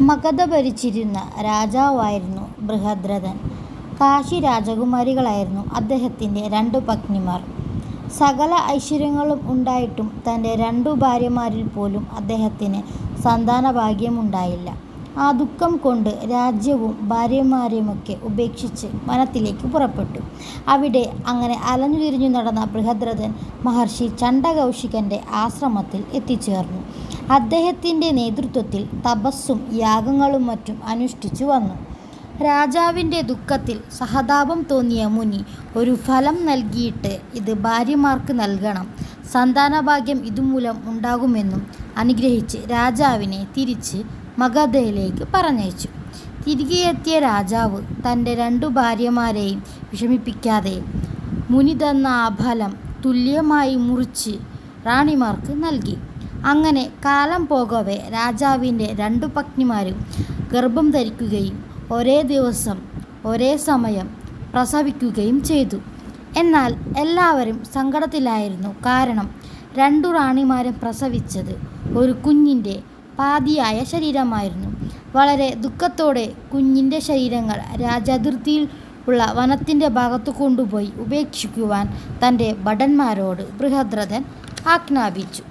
മഗധ ഭരിച്ചിരുന്ന രാജാവായിരുന്നു ബൃഹദ്രഥൻ. കാശി രാജകുമാരികളായിരുന്നു അദ്ദേഹത്തിന്റെ രണ്ടു പത്നിമാർ. സകല ഐശ്വര്യങ്ങളും ഉണ്ടായിട്ടും തന്റെ രണ്ടു ഭാര്യമാരിൽ പോലും അദ്ദേഹത്തിന് സന്താനഭാഗ്യമുണ്ടായില്ല. ആ ദുഃഖം കൊണ്ട് രാജ്യവും ഭാര്യമാരെയുമൊക്കെ ഉപേക്ഷിച്ച് വനത്തിലേക്ക് പുറപ്പെട്ടു. അവിടെ അങ്ങനെ അലഞ്ഞു തിരിഞ്ഞു നടന്ന ബൃഹദ്രഥൻ മഹർഷി ചണ്ഡകൗശികന്റെ ആശ്രമത്തിൽ എത്തിച്ചേർന്നു. അദ്ദേഹത്തിന്റെ നേതൃത്വത്തിൽ തപസ്സും യാഗങ്ങളും മറ്റും അനുഷ്ഠിച്ചു വന്നു. രാജാവിന്റെ ദുഃഖത്തിൽ സഹതാപം തോന്നിയ മുനി ഒരു ഫലം നൽകിയിട്ട് ഇത് ഭാര്യമാർക്ക് നൽകണം, സന്താനഭാഗ്യം ഇതുമൂലം ഉണ്ടാകുമെന്നും അനുഗ്രഹിച്ച് രാജാവിനെ തിരിച്ച് മഗധയിലേക്ക് പറഞ്ഞയച്ചു. തിരികെ എത്തിയ രാജാവ് തന്റെ രണ്ടു ഭാര്യമാരെയും വിഷമിപ്പിക്കാതെ മുനി തന്ന ആ ഫലം തുല്യമായി മുറിച്ച് റാണിമാർക്ക് നൽകി. അങ്ങനെ കാലം പോകവെ രാജാവിന്റെ രണ്ടു പത്നിമാരും ഗർഭം ധരിക്കുകയും ഒരേ ദിവസം ഒരേ സമയം പ്രസവിക്കുകയും ചെയ്തു. എന്നാൽ എല്ലാവരും സങ്കടത്തിലായിരുന്നു. കാരണം രണ്ടു റാണിമാരും പ്രസവിച്ചത് ഒരു കുഞ്ഞിന്റെ പാതിയായ ശരീരമായിരുന്നു. വളരെ ദുഃഖത്തോടെ കുഞ്ഞിന്റെ ശരീരങ്ങൾ രാജാതിർത്തിയിൽ ഉള്ള വനത്തിന്റെ ഭാഗത്തു കൊണ്ടുപോയി ഉപേക്ഷിക്കുവാൻ തന്റെ ഭടന്മാരോട് ബൃഹദ്രഥൻ ആജ്ഞാപിച്ചു.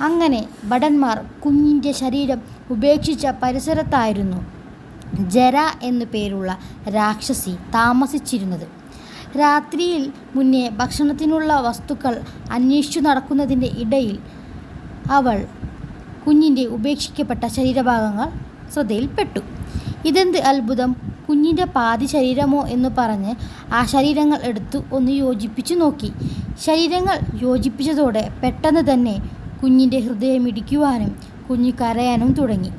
അങ്ങനെ ഭടന്മാർ കുഞ്ഞിന്റെ ശരീരം ഉപേക്ഷിച്ച പരിസരത്തായിരുന്നു ജര എന്നു പേരുള്ള രാക്ഷസി താമസിച്ചിരുന്നത്. രാത്രിയിൽ മുന്നേ ഭക്ഷണത്തിനുള്ള വസ്തുക്കൾ അന്വേഷിച്ചു നടക്കുന്നതിന്റെ ഇടയിൽ അവൾ കുഞ്ഞിന്റെ ഉപേക്ഷിക്കപ്പെട്ട ശരീരഭാഗങ്ങൾ ശ്രദ്ധയിൽപ്പെട്ടു. ഇതെന്ത് അത്ഭുതം, കുഞ്ഞിന്റെ പാതി ശരീരമോ എന്ന് പറഞ്ഞ് ആ ശരീരങ്ങൾ എടുത്തു ഒന്ന് യോജിപ്പിച്ചു നോക്കി. ശരീരങ്ങൾ യോജിപ്പിച്ചതോടെ പെട്ടെന്ന് തന്നെ കുഞ്ഞിന്റെ ഹൃദയം ഇടിക്കുവാനും കുഞ്ഞ് കരയാനും തുടങ്ങി.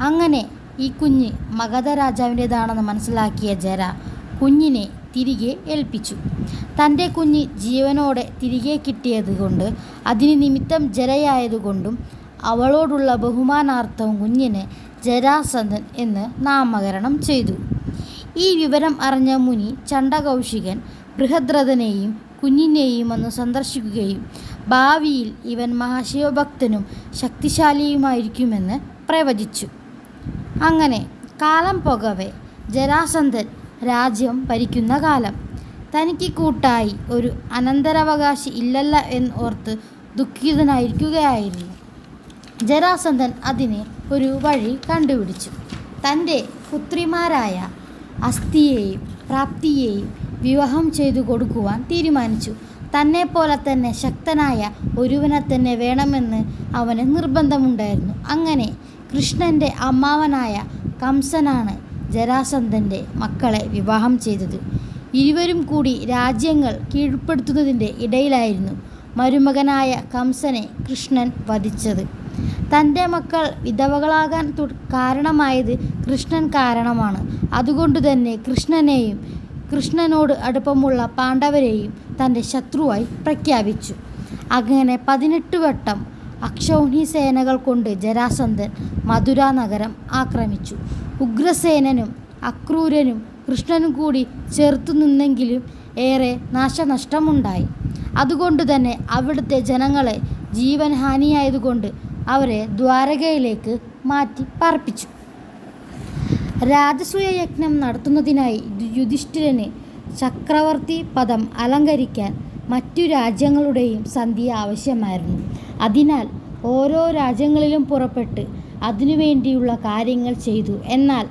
അങ്ങനെ ഈ കുഞ്ഞ് മഗധ രാജാവിന്റേതാണെന്ന് മനസ്സിലാക്കിയ ജര കുഞ്ഞിനെ തിരികെ ഏൽപ്പിച്ചു. തന്റെ കുഞ്ഞ് ജീവനോടെ തിരികെ കിട്ടിയത് കൊണ്ട് അതിന് നിമിത്തം ജരയായതു കൊണ്ടും അവളോടുള്ള ബഹുമാനാർത്ഥം കുഞ്ഞിന് ജരാസന്ധൻ എന്ന് നാമകരണം ചെയ്തു. ഈ വിവരം അറിഞ്ഞ മുനി ചണ്ഡകൗശികൻ ബൃഹദ്രഥനെയും കുഞ്ഞിനെയും ഒന്ന് സന്ദർശിക്കുകയും ഭാവിയിൽ ഇവൻ മഹാശിവഭക്തനും ശക്തിശാലിയുമായിരിക്കുമെന്ന് പ്രവചിച്ചു. അങ്ങനെ കാലം പോകവെ ജരാസന്ധൻ രാജ്യം ഭരിക്കുന്ന കാലം. തനിക്ക് കൂട്ടായി ഒരു അനന്തരാവകാശി ഇല്ലല്ല എന്ന് ഓർത്ത് ദുഃഖിതനായിരിക്കുകയായിരുന്നു ജരാസന്ധൻ അതിന് ഒരു വഴി കണ്ടുപിടിച്ചു. തന്റെ പുത്രിമാരായ അസ്ഥിയെയും പ്രാപ്തിയെയും വിവാഹം ചെയ്തു കൊടുക്കുവാൻ തീരുമാനിച്ചു. തന്നെ തന്നെപ്പോലെ തന്നെ ശക്തനായ ഒരുവനെ തന്നെ വേണമെന്ന് അവന് നിർബന്ധമുണ്ടായിരുന്നു. അങ്ങനെ കൃഷ്ണന്റെ അമ്മാവനായ കംസനാണ് ജരാസന്ധന്റെ മക്കളെ വിവാഹം ചെയ്തത്. ഇരുവരും കൂടി രാജ്യങ്ങൾ കീഴ്പ്പെടുത്തുന്നതിന്റെ ഇടയിലായിരുന്നു മരുമകനായ കംസനെ കൃഷ്ണൻ വധിച്ചത്. തന്റെ മക്കൾ വിധവകളാകാൻ കാരണമായത് കൃഷ്ണൻ കാരണമാണ്. അതുകൊണ്ട് തന്നെ കൃഷ്ണനെയും കൃഷ്ണനോട് അടുപ്പമുള്ള പാണ്ഡവരെയും തന്റെ ശത്രുവായി പ്രഖ്യാപിച്ചു. അങ്ങനെ പതിനെട്ട് വട്ടം അക്ഷൗഹി സേനകൾ കൊണ്ട് ജരാസന്ധൻ മധുര നഗരം ആക്രമിച്ചു. ഉഗ്രസേനനും അക്രൂരനും കൃഷ്ണനും കൂടി ചേർത്തു നിന്നെങ്കിലും ഏറെ നാശനഷ്ടമുണ്ടായി. അതുകൊണ്ട് തന്നെ അവിടുത്തെ ജനങ്ങളെ ജീവൻ ഹാനിയായതുകൊണ്ട് അവരെ ദ്വാരകയിലേക്ക് മാറ്റി പാർപ്പിച്ചു. രാജസൂയ യജ്ഞം നടത്തുന്നതിനായി യുധിഷ്ഠിരന് ചക്രവർത്തി പദം അലങ്കരിക്കാൻ മറ്റു രാജ്യങ്ങളുടെയും സന്ധി ആവശ്യമായിരുന്നു. അതിനാൽ ഓരോ രാജ്യങ്ങളിലും പുറപ്പെട്ട് അതിനുവേണ്ടിയുള്ള കാര്യങ്ങൾ ചെയ്തു. എന്നാൽ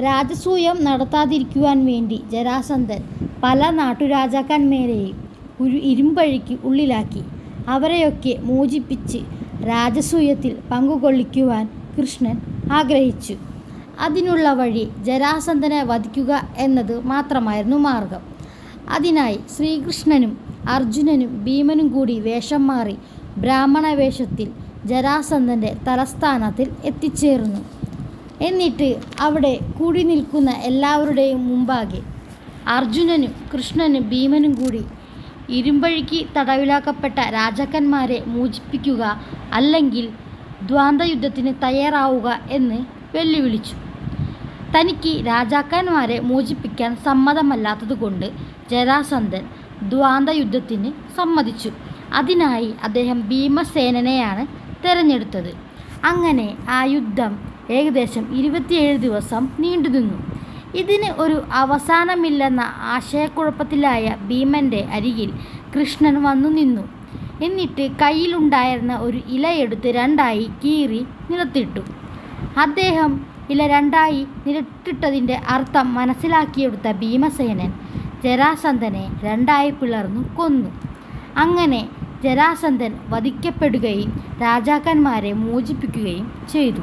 രാജസൂയം നടത്താതിരിക്കുവാൻ വേണ്ടി ജരാസന്ധൻ പല നാട്ടുരാജാക്കന്മാരെയും ഒരു ഇരുമ്പഴിക്ക് ഉള്ളിലാക്കി. അവരെയൊക്കെ മോചിപ്പിച്ച് രാജസൂയത്തിൽ പങ്കുകൊള്ളിക്കുവാൻ കൃഷ്ണൻ ആഗ്രഹിച്ചു. അതിനുള്ള വഴി ജരാസന്ധനെ വധിക്കുക എന്നത് മാത്രമായിരുന്നു മാർഗം അതിനായി ശ്രീകൃഷ്ണനും അർജുനനും ഭീമനും കൂടി വേഷം മാറി ബ്രാഹ്മണ വേഷത്തിൽ ജരാസന്ധന്റെ തലസ്ഥാനത്തിൽ എത്തിച്ചേർന്നു. എന്നിട്ട് അവിടെ കൂടി നിൽക്കുന്ന എല്ലാവരുടെയും മുമ്പാകെ അർജുനനും കൃഷ്ണനും ഭീമനും കൂടി ഇരുമ്പഴിക്ക് തടവിലാക്കപ്പെട്ട രാജാക്കന്മാരെ മോചിപ്പിക്കുക അല്ലെങ്കിൽ ദ്വന്ദ്വയുദ്ധത്തിന് തയ്യാറാവുക എന്ന് വെല്ലുവിളിച്ചു. തനിക്ക് രാജാക്കന്മാരെ മോചിപ്പിക്കാൻ സമ്മതമല്ലാത്തതുകൊണ്ട് ജരാസന്ധൻ യുദ്ധത്തിന് സമ്മതിച്ചു. അതിനായി അദ്ദേഹം ഭീമസേനനെയാണ് തിരഞ്ഞെടുത്തത് അങ്ങനെ ആ യുദ്ധം ഏകദേശം ഇരുപത്തിയേഴ് ദിവസം നീണ്ടുനിന്നു ഇതിന് ഒരു അവസാനമില്ലെന്ന ആശയക്കുഴപ്പത്തിലായ ഭീമന്റെ അരികിൽ കൃഷ്ണൻ വന്നു നിന്നു. എന്നിട്ട് കയ്യിലുണ്ടായിരുന്ന ഒരു ഇലയെടുത്ത് രണ്ടായി കീറി നിലത്തിട്ടു. അദ്ദേഹം ഇല രണ്ടായി നിലത്തിട്ടതിന്റെ അർത്ഥം മനസ്സിലാക്കിയെടുത്ത ഭീമസേനൻ ജരാസന്ധനെ രണ്ടായി പിളർന്നു കൊന്നു. അങ്ങനെ ജരാസന്ധൻ വധിക്കപ്പെടുകയും രാജാക്കന്മാരെ മോചിപ്പിക്കുകയും ചെയ്തു.